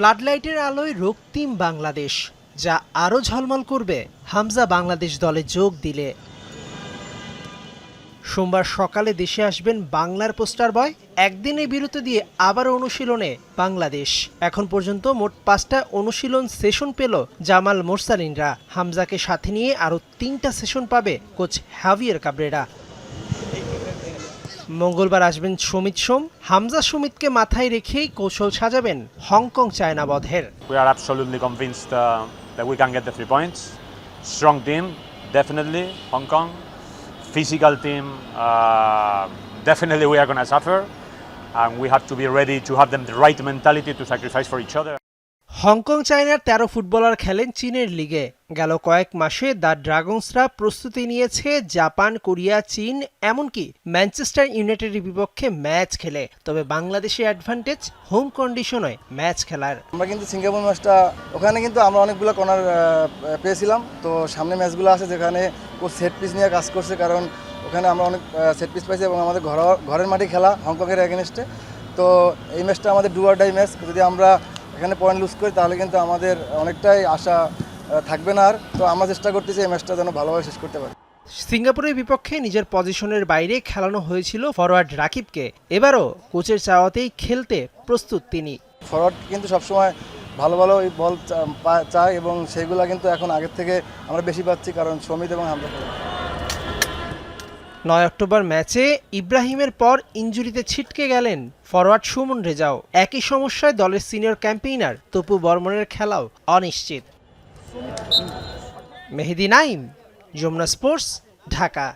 ফ্লাডলাইটের আলোয় রক্তিম বাংলাদেশ, যা আরও ঝলমল করবে। হামজা বাংলাদেশ দলে যোগ দিলে। সোমবার সকালে দেশে আসবেন বাংলার পোস্টার বয়। একদিনে বিরতি দিয়ে আবার অনুশীলনে বাংলাদেশ। এখন পর্যন্ত মোট পাঁচটা অনুশীলন সেশন পেল জামাল মোরসালিনরা। হামজাকে সাথে নিয়ে আরও তিনটা সেশন পাবে কোচ হ্যাভিয়ার কাবরেরা। মঙ্গলবার আসবেন সমিত সোম হামজা সমিতকে মাথায় রেখেই কৌশল সাজাবেন হংকং চায়না বধের We are absolutely convinced uh, that we can get the three points. Strong team, definitely. Hong Kong. Physical team, uh, definitely we are going to suffer. And we have to be ready to have them the right mentality to sacrifice for each other. Hong Kong চায়নার তেরো footballer খেলেন চীনের লিগে। গেল কয়েক মাসে the ড্রাগনসরা প্রস্তুতি নিয়েছে জাপান, কোরিয়া, চীন, এমনকি ম্যানচেস্টার ইউনাইটেডের বিপক্ষে ম্যাচ খেলে। তবে বাংলাদেশের অ্যাডভান্টেজ হোম কন্ডিশনে ম্যাচ খেলার। আমরা কিন্তু সিঙ্গাপুর ম্যাচটা, ওখানে কিন্তু আমরা অনেকগুলো কর্নার পেয়েছিলাম। তো সামনে ম্যাচগুলো আছে যেখানে ও সেট পিস নিয়ে কাজ করছে, কারণ ওখানে আমরা অনেক সেট পিস পাইছি এবং আমাদের ঘর ঘরের মাঠে খেলা হংকংয়ের এগেনস্টে তো এই ম্যাচটা আমাদের ডু ডাই ম্যাচ। যদি আমরা এখানে পয়েন্ট লুজ করি তাহলে কিন্তু আমাদের অনেকটাই আশা থাকবে না আর। তো আমরা চেষ্টা করতেছি এই ম্যাচটা যেন ভালোভাবে শেষ করতে পারি। সিঙ্গাপুরের বিপক্ষে নিজের পজিশনের বাইরে খেলানো হয়েছিল ফরওয়ার্ড রাকিবকে। এবারও কোচের চাওয়াতেই খেলতে প্রস্তুত তিনি। ফরওয়ার্ড কিন্তু সবসময় ভালো ভালো এই বল চায় এবং সেইগুলো কিন্তু এখন আগের থেকে আমরা বেশি পাচ্ছি কারণ সমিত এবং হামজা খেলে। নয় অক্টোবর ম্যাচে ইব্রাহিমের পর ইঞ্জুরিতে ছিটকে গেলেন ফরওয়ার্ড সুমন রেজাও। একই সমস্যায় দলের সিনিয়র ক্যাম্পেইনার তপু বর্মনের খেলাও অনিশ্চিত। মেহেদি নাইম, যমুনা স্পোর্টস, ঢাকা।